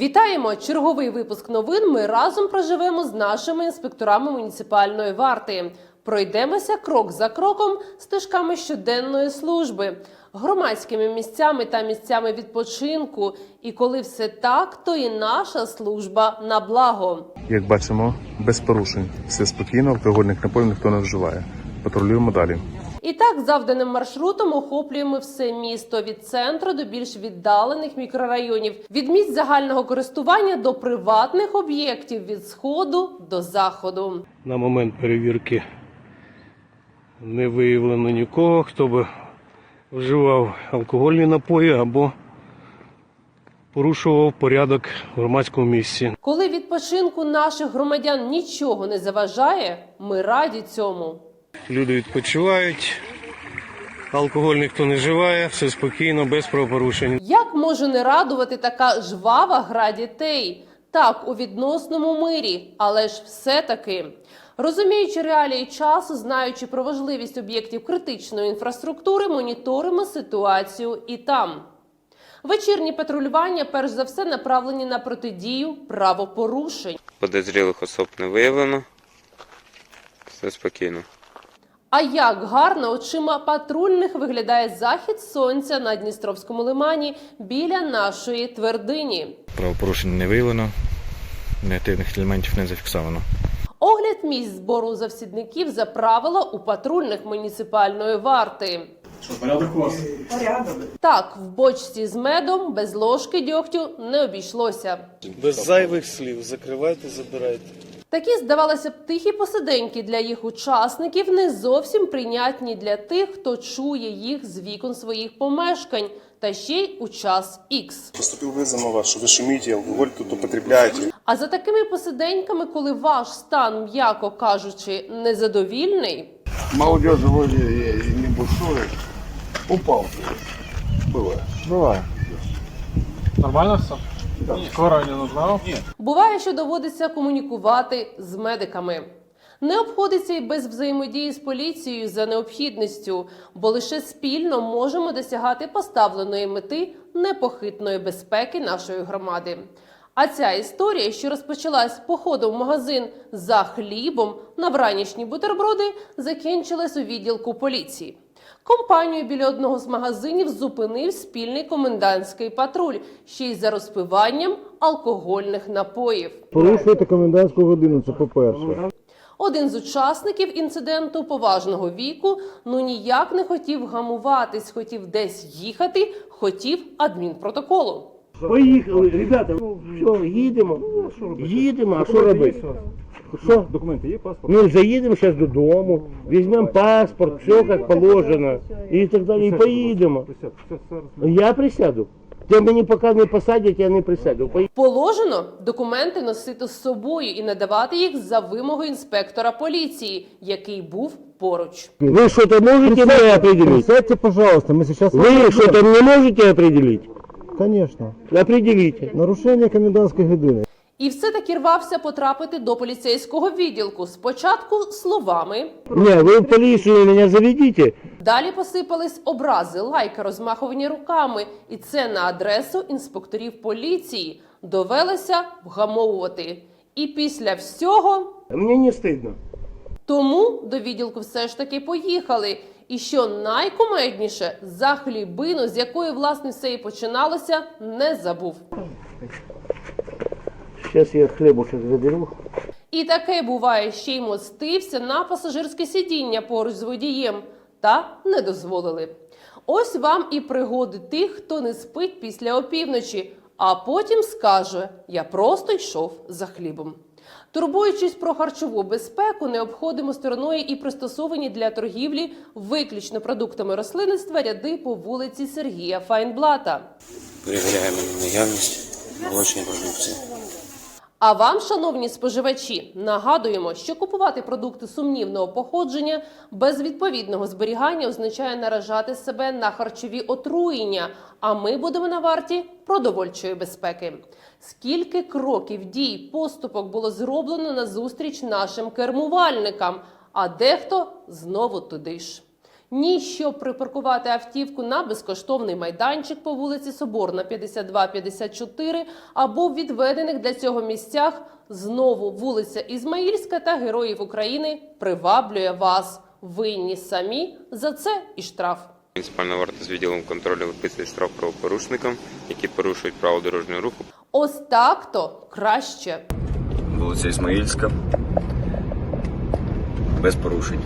Вітаємо! Черговий випуск новин. Ми разом проживемо з нашими інспекторами муніципальної варти. Пройдемося крок за кроком стежками щоденної служби, громадськими місцями та місцями відпочинку. І коли все так, то і наша служба на благо. Як бачимо, без порушень. Все спокійно, алкогольних напоїв ніхто не вживає. Патрулюємо далі. І так, завданим маршрутом охоплюємо все місто від центру до більш віддалених мікрорайонів, від місць загального користування до приватних об'єктів від сходу до заходу. На момент перевірки не виявлено нікого, хто би вживав алкогольні напої або порушував порядок в громадському місці. Коли відпочинку наших громадян нічого не заважає, ми раді цьому. Люди відпочивають, алкоголь ніхто не вживає, все спокійно, без правопорушень. Як може не радувати така жвава гра дітей? Так, у відносному мирі, але ж все-таки. Розуміючи реалії часу, знаючи про важливість об'єктів критичної інфраструктури, моніторимо ситуацію і там. Вечірні патрулювання перш за все направлені на протидію правопорушень. Подозрілих особ не виявлено. Все спокійно. А як гарно очима патрульних виглядає захід сонця на Дністровському лимані біля нашої твердині. Правопорушень не виявлено, негативних елементів не зафіксовано. Огляд місць збору завсідників за правила у патрульних муніципальної варти. Так, в бочці з медом без ложки дьогтю не обійшлося. Без зайвих слів закривайте, забирайте. Такі, здавалося б, тихі посиденьки для їх учасників не зовсім прийнятні для тих, хто чує їх з вікон своїх помешкань, та ще й у час ікс. Поступив визов на вас, що ви шумите, алкоголь тут употребляєте. А за такими посиденьками, коли ваш стан, м'яко кажучи, незадовільний, молодежи вроде и не бушует. Упал. Было. Бывает. Нормально все? Скоро не нужна? Нет. Буває, що доводиться комунікувати з медиками. Не обходиться і без взаємодії з поліцією за необхідністю, бо лише спільно можемо досягати поставленої мети непохитної безпеки нашої громади. А ця історія, що розпочалась походом в магазин за хлібом на вранішні бутерброди, закінчилась у відділку поліції. Компанію біля одного з магазинів зупинив спільний комендантський патруль, ще й за розпиванням алкогольних напоїв. Порушуєте комендантську годину, це по-перше. Один з учасників інциденту поважного віку ну ніяк не хотів гамуватись, хотів десь їхати, хотів адмінпротоколу. Поїхали, ребята, ну, все, їдемо. Їдемо, а що робити? Що? Документи є, паспорт? Ну, заїдемо зараз додому, візьмемо паспорт, все як положено, і так далі, і поїдемо. Присядь, все, зараз. Я присяду. Ти мені поки не посадять, я не присяду. Поїдемо. Положено документи носити з собою і надавати їх за вимогою інспектора поліції, який був поруч. Ви що-то можете мене определить? Сядьте, пожалуйста, мы сейчас... Ви що-то не можете определить? Конечно. Определите. Нарушение комендантской години. І все-таки рвався потрапити до поліцейського відділку. Спочатку словами, Не, ви в поліцію мене заведите. Далі посипались образи, лайки, розмахувані руками, і це на адресу інспекторів поліції довелося вгамовувати. І після всього Мені не стидно. тому до відділку все ж таки поїхали. І що найкумедніше, за хлібину, з якої власне все і починалося, не забув. Зараз я хлібушек заберу. І таке буває, ще й мостився на пасажирське сидіння поруч з водієм, та не дозволили. Ось вам і пригоди тих, хто не спить після опівночі, а потім скаже: Я просто йшов за хлібом. Турбуючись про харчову безпеку, не обходимо стороною і пристосовані для торгівлі виключно продуктами рослинництва ряди по вулиці Сергія Файнблата. Перевіряємо на наявність молочної продукції. А вам, шановні споживачі, нагадуємо, що купувати продукти сумнівного походження без відповідного зберігання означає наражати себе на харчові отруєння. А ми будемо на варті продовольчої безпеки. Скільки кроків дій поступок було зроблено на зустріч нашим кермувальникам, а дехто знову туди ж. Ні щоб припаркувати автівку на безкоштовний майданчик по вулиці Соборна 52-54 або в відведених для цього місцях знову вулиця Ізмаїльська та Героїв України приваблює вас. Винні самі за це і штраф. Муніципальна варта з відділом контролю виписує штраф правопорушникам, які порушують право дорожнього руху. Ось так то краще. Вулиця Ісмаїльська. Без порушень.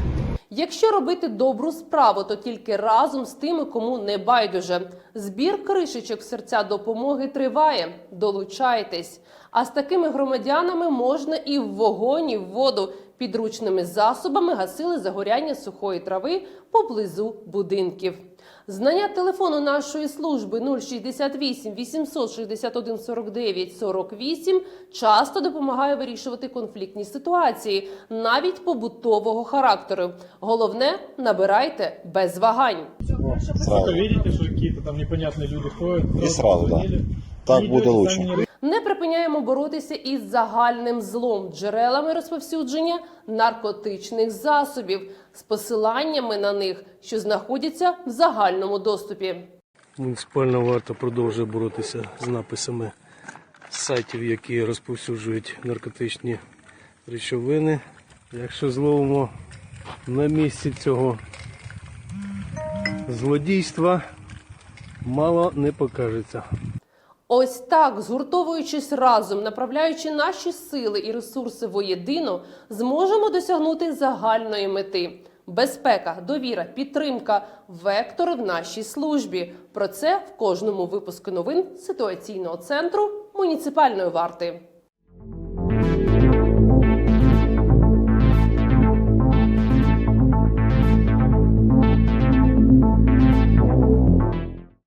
Якщо робити добру справу, то тільки разом з тими, кому не байдуже. Збір кришечок серця допомоги триває. Долучайтесь. А з такими громадянами можна і в вогонь, і в воду. Підручними засобами гасили загоряння сухої трави поблизу будинків. Знання телефону нашої служби 068 861 49 48 часто допомагає вирішувати конфліктні ситуації, навіть побутового характеру. Головне набирайте без вагань. Вы видите, что какие-то там непонятные люди ходят. И сразу, да. Так будет лучше. Не припиняємо боротися із загальним злом, джерелами розповсюдження наркотичних засобів з посиланнями на них, що знаходяться в загальному доступі. Муніципальна варта продовжує боротися з написами сайтів, які розповсюджують наркотичні речовини. Якщо зловимо на місці цього злодійства, мало не покажеться. Ось так, згуртовуючись разом, направляючи наші сили і ресурси воєдино, зможемо досягнути загальної мети. Безпека, довіра, підтримка вектори в нашій службі. Про це в кожному випуску новин ситуаційного центру муніципальної варти.